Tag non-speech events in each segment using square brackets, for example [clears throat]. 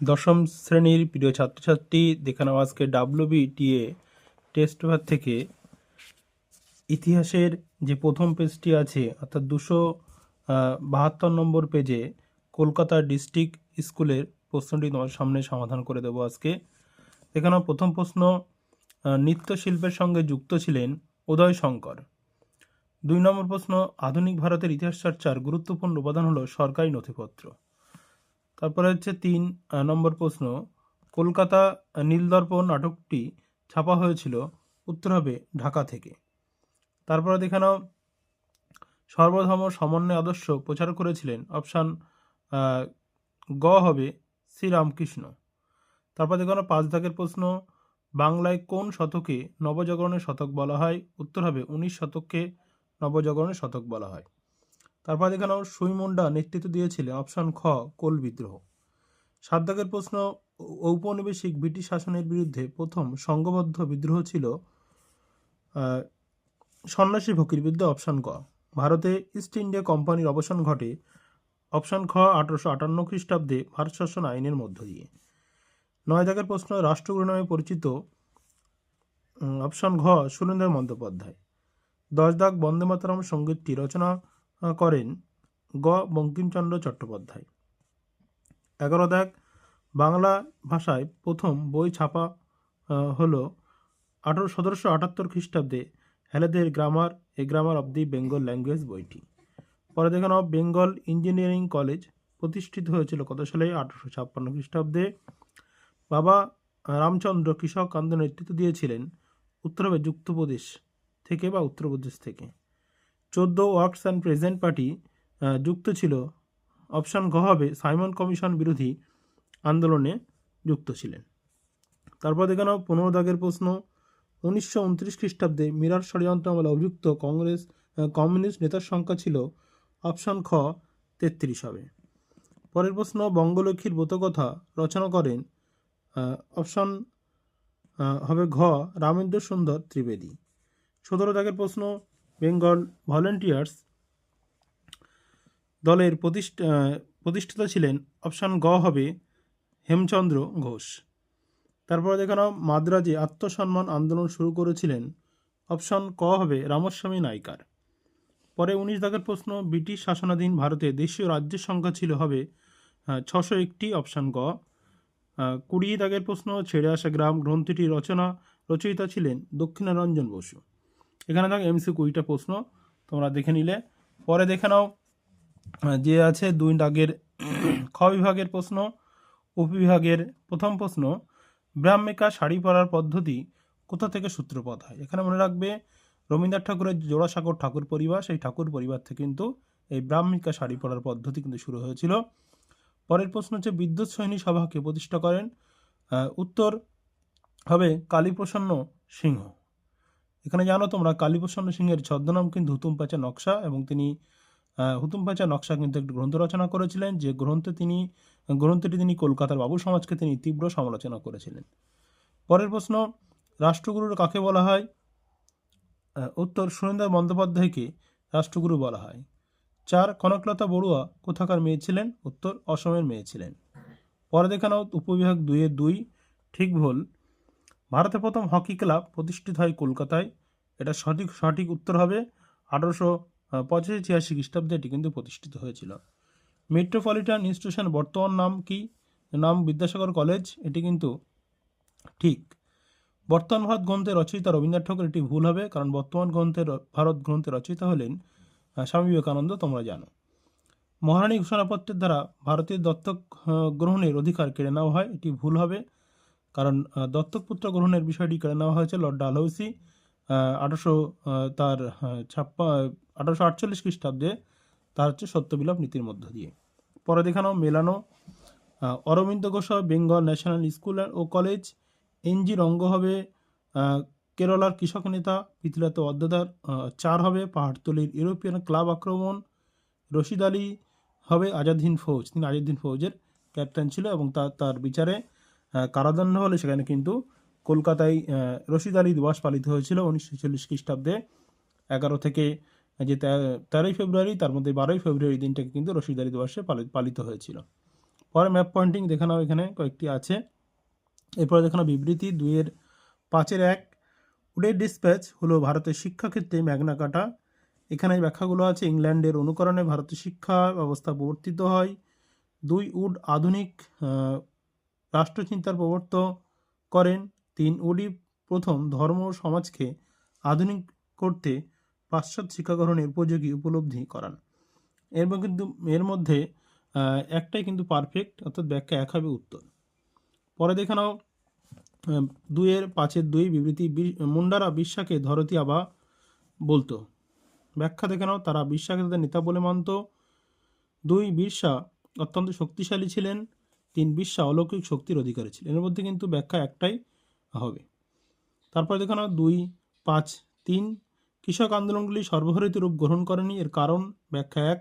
দশম শ্রেণির প্রিয় ছাত্রছাত্রী দেখে নাও আজকে ডাব্লিউবিটিএ টেস্ট পেপার থেকে ইতিহাসের যে প্রথম পেজটি আছে, অর্থাৎ দুশো বাহাত্তর নম্বর পেজে কলকাতা ডিস্ট্রিক্ট স্কুলের প্রশ্নটি তোমার সামনে সমাধান করে দেবো আজকে। এখানে প্রথম প্রশ্ন নৃত্যশিল্পের সঙ্গে যুক্ত ছিলেন উদয় শঙ্কর। দুই নম্বর প্রশ্ন, আধুনিক ভারতের ইতিহাস চর্চার গুরুত্বপূর্ণ উপাদান হলো সরকারি নথিপত্র। তারপরে হচ্ছে তিন নম্বর প্রশ্ন, কলকাতা নীলদর্পণ নাটকটি ছাপা হয়েছিল উত্তর হবে ঢাকা থেকে। তারপরে দেখে নাও, সর্বধর্ম সমন্বয় আদর্শ প্রচার করেছিলেন অপশান গ হবে শ্রীরামকৃষ্ণ। তারপর দেখে নাও, পাঁচ দাগের প্রশ্ন, বাংলায় কোন শতকে নবজাগরণের শতক বলা হয়? উত্তর হবে উনিশ শতককে নবজাগরণের শতক বলা হয়। তারপর দেখে নাও, সুইমুন্ডা নেতৃত্ব দিয়েছিলেন অপশন খ, কোল বিদ্রোহ। সাত দাগের প্রশ্ন, ঔপনিবেশিক ব্রিটিশ শাসনের বিরুদ্ধে প্রথম সংঘবদ্ধ বিদ্রোহ ছিল সন্ন্যাসী ফকির বিরুদ্ধে অপশন ক। ভারতে ইস্ট ইন্ডিয়া কোম্পানির অবসান ঘটে অপশন খ, আঠারোশো আটান্ন খ্রিস্টাব্দে ভারত শাসন আইনের মধ্য দিয়ে। নয় দাগের প্রশ্ন রাষ্ট্রগুরু নামে পরিচিত অপশন ঘ, সুরেন্দ্র বন্দ্যোপাধ্যায়। দশ দাগ বন্দে মাতরম সঙ্গীতটি রচনা করেন গ. বঙ্কিমচন্দ্র চট্টোপাধ্যায়। এগারো দাগ বাংলা ভাষায় প্রথম বই ছাপা হলো আঠারো, সতেরোশো আটাত্তর খ্রিস্টাব্দে হেলেদের grammar, a grammar of the Bengal language বইটি। পরে দেখে নাও, বেঙ্গল ইঞ্জিনিয়ারিং কলেজ প্রতিষ্ঠিত হয়েছিল কত সালে? আঠারোশো ছাপ্পান্ন খ্রিস্টাব্দে। বাবা রামচন্দ্র কৃষক আন্দোলনের নেতৃত্ব দিয়েছিলেন উত্তরবে যুক্তপ্রদেশ থেকে বা উত্তরপ্রদেশ থেকে। চোদ্দ ওয়ার্কস অ্যান্ড প্রেজেন্ট পার্টি যুক্ত ছিল। অপশান ঘ হবে, সাইমন কমিশন বিরোধী আন্দোলনে যুক্ত ছিলেন। তারপর দেখে নাও, পনেরো দাগের প্রশ্ন। উনিশশো উনত্রিশ খ্রিস্টাব্দে মিরার ষড়যন্ত্র আমলে অভিযুক্ত কংগ্রেস কমিউনিস্ট নেতার সংখ্যা ছিল, অপশান খ, তেত্রিশ হবে। পরের প্রশ্ন বঙ্গলক্ষ্মীর ব্রতকথা রচনা করেন অপশান হবে ঘ, রামেন্দ্র সুন্দর ত্রিবেদী। সতেরো দাগের প্রশ্ন বেঙ্গল ভলেন্টিয়ার্স দলের প্রতিষ্ঠা প্রতিষ্ঠাতা ছিলেন অপশান গ হবে হেমচন্দ্র ঘোষ। তারপরে দেখানো মাদ্রাজে আত্মসম্মান আন্দোলন শুরু করেছিলেন অপশান ক হবে রামস্বামী নাইকার। পরে উনিশ দাগের প্রশ্ন ব্রিটিশ শাসনাধীন ভারতে দেশীয় রাজ্যের সংখ্যা ছিল হবে ছশো একটি অপশান গ। আহ, কুড়ি দাগের প্রশ্ন ছেড়ে আসা গ্রাম গ্রন্থটি রচনা রচয়িতা ছিলেন দক্ষিণারঞ্জন বসু। এখানে দেখ এমসি কুড়িটা প্রশ্ন, তোমরা দেখে নিলে। পরে দেখে নাও যে আছে দুই দাগের, [clears throat] খ বিভাগের প্রশ্ন উপবিভাগের প্রথম প্রশ্ন, ব্রাহ্মিকা শাড়ি পরার পদ্ধতি কোথা থেকে সূত্রপাত হয়? এখানে মনে রাখবে, রবীন্দ্রনাথ ঠাকুরের জোড়াসাগর ঠাকুর পরিবার, সেই ঠাকুর পরিবার থেকে কিন্তু এই ব্রাহ্মিকা শাড়ি পরার পদ্ধতি কিন্তু শুরু হয়েছিল। পরের প্রশ্ন হচ্ছে, বিদ্যুৎ সৈনী সভাকে প্রতিষ্ঠা করেন? উত্তর হবে কালীপ্রসন্ন সিংহ। এখানে জানো তোমরা কালীপ্রসন্ন সিংহের ছদ্মনাম কিন্তু হুতুম প্যাঁচা নকশা এবং তিনি হুতুম প্যাঁচা নকশা কিন্তু একটি গ্রন্থ রচনা করেছিলেন, যে গ্রন্থে তিনি, গ্রন্থটি তিনি কলকাতার বাবু সমাজকে তিনি তীব্র সমালোচনা করেছিলেন। পরের প্রশ্ন, রাষ্ট্রগুরুর কাকে বলা হয়? উত্তর সুরেন্দ্র বন্দ্যোপাধ্যায়কে রাষ্ট্রগুরু বলা হয়। চার, কনকলতা বড়ুয়া কোথাকার মেয়ে ছিলেন? উত্তর, অসমের মেয়ে ছিলেন। পরে দেখে নাও, উপবিভাগ দুইয়ের দুই, ঠিক ভুল। ভারতের প্রথম হকি ক্লাব প্রতিষ্ঠিত হয় কলকাতায়। এটা সঠিক সঠিক উত্তর হবে আঠারোশো পঁচাশি, ছিয়াশি খ্রিস্টাব্দে এটি কিন্তু প্রতিষ্ঠিত হয়েছিল। মেট্রোপলিটন ইনস্টিটিউশন বর্তমান নাম কি? নাম বিদ্যাসাগর কলেজ। এটি কিন্তু ঠিক। বর্তমান ভারত গ্রন্থের রচয়িতা রবীন্দ্রনাথ ঠাকুর। এটি ভুল হবে, কারণ বর্তমান গ্রন্থের, ভারত গ্রন্থের রচয়িতা হলেন স্বামী বিবেকানন্দ, তোমরা জানো। মহারানী ঘোষণাপত্রের দ্বারা ভারতের দত্তক গ্রহণের অধিকার কেড়ে নেওয়া হয়। এটি ভুল হবে, কারণ দত্তক পুত্র গ্রহণের বিষয়টি কেড়ে নেওয়া হয়েছে লর্ড ডালহৌসি। আঠারোশো তার ছাপ্পা, আঠারোশো আটচল্লিশ খ্রিস্টাব্দে তার হচ্ছে সত্যবিলাপ নীতির মধ্য দিয়ে। পরে দেখানো মেলানো Aurobindo Ghosh Bengal national school ও কলেজ, এনজি রঙ্গ হবে কেরলার কৃষক নেতা, পিথিলাত অদ্দাদার চার হবে, পাহাড়তলির ইউরোপিয়ান ক্লাব আক্রমণ, রশিদ আলী হবে আজাদ হিন্দ ফৌজ, তিনি আজাদ হিন্দ ফৌজের ক্যাপ্টেন ছিল এবং তার তার বিচারে কারাদণ্ড হলে সেখানে কিন্তু কলকাতায় রশিদ আলী দিবস পালিত হয়েছিল উনিশশো ছেচল্লিশ খ্রিস্টাব্দে। এগারো থেকে যে তেরোই ফেব্রুয়ারি, তার মধ্যে বারোই ফেব্রুয়ারি দিনটাকে কিন্তু রশিদ আলী দিবসে পালি- পালিত হয়েছিল। পরে ম্যাপ পয়েন্টিং দেখে নাও এখানে কয়েকটি আছে। এরপরে দেখে নাও বিবৃতি, দুইয়ের পাঁচের এক, উডের ডিসপ্যাচ হলো ভারতের শিক্ষাক্ষেত্রে ম্যাগনা কাটা। এখানে ব্যাখ্যাগুলো আছে, ইংল্যান্ডের অনুকরণে ভারতের শিক্ষা ব্যবস্থা প্রবর্তিত হয়। দুই, উড আধুনিক রাষ্ট্রচিন্তার প্রবর্ত করেন। তিন উডি প্রথম ধর্ম ও সমাজকে আধুনিক করতে পাশ্চাত্য শিক্ষা গ্রহণের উপযোগী উপলব্ধি করান। এর কিন্তু এর মধ্যে একটাই কিন্তু পারফেক্ট অর্থাৎ ব্যাখ্যা এক হবে উত্তর। পরে দেখে নাও দুইয়ের পাঁচের দুই বিবৃতি মুন্ডারা বিশ্বাকে ধরতি আবা বলতো। ব্যাখ্যা দেখে নাও, তারা বিশ্বাকে তাদের নেতা বলে মানত। দুই, বিরসা অত্যন্ত শক্তিশালী ছিলেন। তিন বিশ্বা অলৌকিক শক্তির অধিকারী ছিলেন। এর মধ্যে কিন্তু ব্যাখ্যা একটাই হবে। তারপর দেখে নাও দুই, পাঁচ, তিন, কৃষক আন্দোলনগুলি সর্বভারতীয় রূপ গ্রহণ করেনি। এর কারণ, ব্যাখ্যা এক,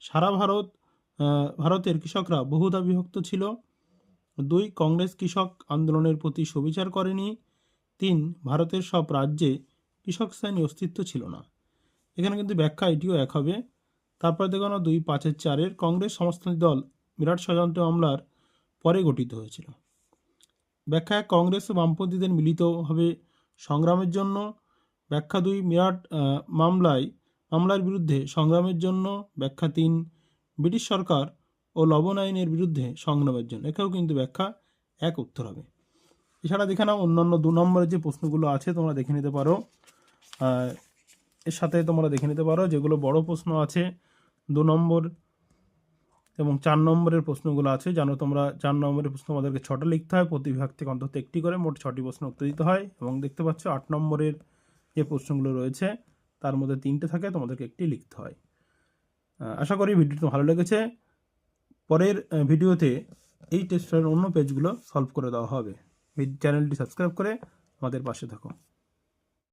সারা ভারত ভারতের কৃষকরা বহুধা বিভক্ত ছিল। দুই, কংগ্রেস কৃষক আন্দোলনের প্রতি সুবিচার করেনি। তিন, ভারতের সব রাজ্যে কৃষক শ্রেণি অস্তিত্ব ছিল না। এখানে কিন্তু ব্যাখ্যা এটিও এক হবে। তারপর দেখো না দুই, পাঁচের চারের কংগ্রেস সমস্তান্ত্রিক দল বিরাট ষড়যন্ত্র মামলার পরে গঠিত হয়েছিল। ব্যাখ্যা এক কংগ্রেস ও বামপন্থীদের মিলিতভাবে সংগ্রামের জন্য। ব্যাখ্যা দুই, মিরাট মামলায়, মামলার বিরুদ্ধে সংগ্রামের জন্য। ব্যাখ্যা তিন, ব্রিটিশ সরকার ও লবণ আইনের বিরুদ্ধে সংগ্রামের জন্য। এখানেও কিন্তু ব্যাখ্যা এক উত্তর হবে। এছাড়া দেখে নাও অন্যান্য দু নম্বরের যে প্রশ্নগুলো আছে, তোমরা দেখে নিতে পারো। এর সাথে তোমরা দেখে নিতে পারো যেগুলো বড় প্রশ্ন আছে। দু নম্বর এবং চার নম্বরের প্রশ্নগুলো আছে, জানো তোমরা, চার নম্বরের প্রশ্ন আমাদেরকে ছটা লিখতে হয়, প্রতি বিভাগ থেকে অন্তত একটি করে মোট ছটি প্রশ্ন উত্তর দিতে হয় এবং দেখতে পাচ্ছ আট নম্বরের যে প্রশ্নগুলো রয়েছে, তার মধ্যে তিনটে থাকে, তোমাদেরকে একটি লিখতে হয়। আশা করি ভিডিওটি ভালো লেগেছে। পরের ভিডিওতে এই টেস্টের অন্য পেজগুলো সলভ করে দেওয়া হবে। চ্যানেলটি সাবস্ক্রাইব করে আমাদের পাশে থাকো।